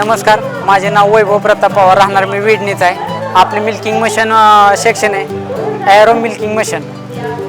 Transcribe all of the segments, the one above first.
नमस्कार माझे नाव वैभव प्रताप पवार राहणार मी विडणीच आहे. आपले मिल्किंग मशीन सेक्शन आहे. Arrow milking machine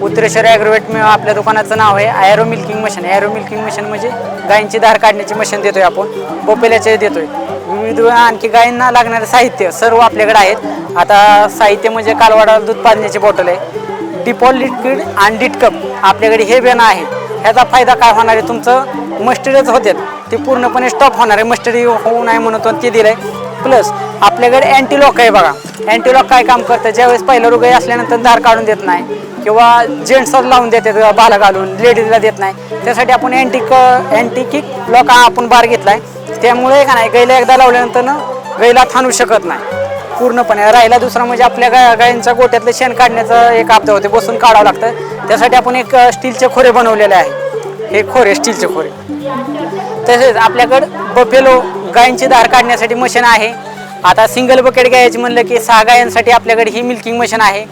Uttareshwar agrovet मी आपल्या दुकानाचं नाव आहे arrow milking machine arrow milking machine म्हणजे गायींची धार काढण्याची मशीन देतोय आपण. बोपेल्याचे देतोय. विविध आणखी गायींना लागणारे साहित्य सर्व आपल्याकडे आहेत. आता साहित्य म्हणजे कालवाडा दूध पाजण्याची बॉटल आहे. डिपॉल लिक्विड आणि डिटकप आपल्याकडे हे बेना आहे ह्याचा फायदा काय होणार आहे? तुमचं मस्टरीच होते ते पूर्णपणे स्टॉप होणार आहे. मस्टडी होऊ नये म्हणून तो ते दिलं आहे प्लस आपल्याकडे अँटीलॉक आहे बघा. अँटीलॉक काय काम करतं? ज्यावेळेस पहिलं रुगाई असल्यानंतर दार काढून देत नाही. किंवा जेंट्सला लावून देतात बाला घालून लेडीजला देत नाही. त्यासाठी आपण अँटीक अँटी किक लॉक हा आपण बार घेतला आहे त्यामुळे का नाही गाईला एकदा लावल्यानंतर ना गाईला थांबू शकत नाही. पूर्णपणे. राहिला दुसरा म्हणजे आपल्या गा गायींच्या गोट्यातलं शेण काढण्याचं एक आपदा होते. बसून काढावं लागतं. त्यासाठी आपण एक स्टीलचे खोरे बनवलेले आहे. हे खोरे स्टीलचे खोरे. तसेच आपल्याकडं बफेलो गायींची धार काढण्यासाठी मशीन आहे. आता सिंगल बकेट घ्यायची म्हणलं की सहा गायांसाठी आपल्याकडे ही मिल्किंग मशीन आहे.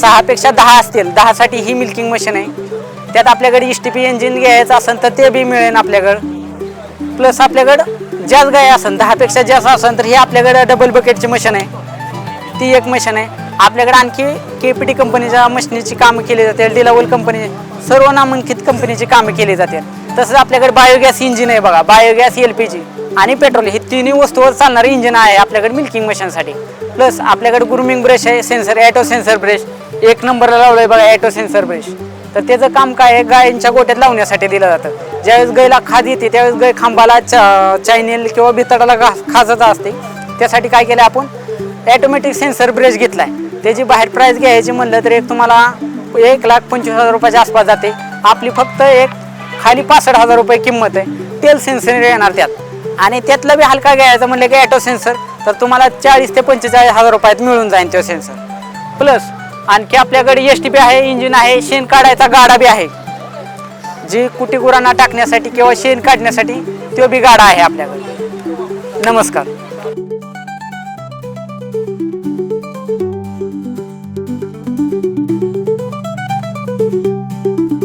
सहापेक्षा दहा असतील दहासाठी ही मिल्किंग मशीन आहे. त्यात आपल्याकडे एस टी पी इंजिन घ्यायचं असेल तर ते बी मिळेल आपल्याकडं. प्लस आपल्याकडं ज्याच गाय असेल दहापेक्षा जास्त असेल तर ही आपल्याकडं डबल बकेटची मशीन आहे. ती एक मशीन आहे. आपल्याकडे आणखी के पी टी कंपनीच्या मशिनीची कामं केली जाते डिलावल कंपनी सर्व नामांकित कंपनीची कामं केली जातात तसंच आपल्याकडे बायोगॅस इंजिन आहे बघा बायोगॅस एल पी जी आणि पेट्रोल ही तिन्ही वस्तूवर चालणारं इंजिन आहे आपल्याकडे मिल्किंग मशीनसाठी प्लस आपल्याकडे ग्रुमिंग ब्रश आहे सेन्सर ॲटो सेन्सर ब्रश एक नंबरला लावलं आहे बघा ॲटो सेन्सर ब्रश तर त्याचं काम काय आहे? गायींच्या गोट्यात लावण्यासाठी दिलं जातं. ज्यावेळेस गायला खाज येते त्यावेळेस गाय खांबाला चा चायनेल किंवा बितडाला घा खाजत असते. त्यासाठी काय केलं आपण? ॲटोमॅटिक सेन्सर ब्रश आहे त्याची बाहेर प्राईस घ्यायची म्हणलं तर एक तुम्हाला एक लाख पंचवीस हजार रुपयाच्या आसपास जाते. आपली फक्त एक खाली पासष्ट हजार रुपये किंमत आहे. तेल सेन्सर येणार त्यात. आणि त्यातलं बी हलका घ्यायचं म्हणलं की ॲटो सेन्सर तर तुम्हाला चाळीस ते पंचेचाळीस हजार रुपयात मिळून जाईल तो सेन्सर प्लस आणखी आपल्याकडे एस टी बी आहे इंजिन आहे शेण काढायचा गाडा बी आहे. जी कुटी गुरांना टाकण्यासाठी किंवा शेण काढण्यासाठी तो बी गाडा आहे आपल्याकडे. नमस्कार.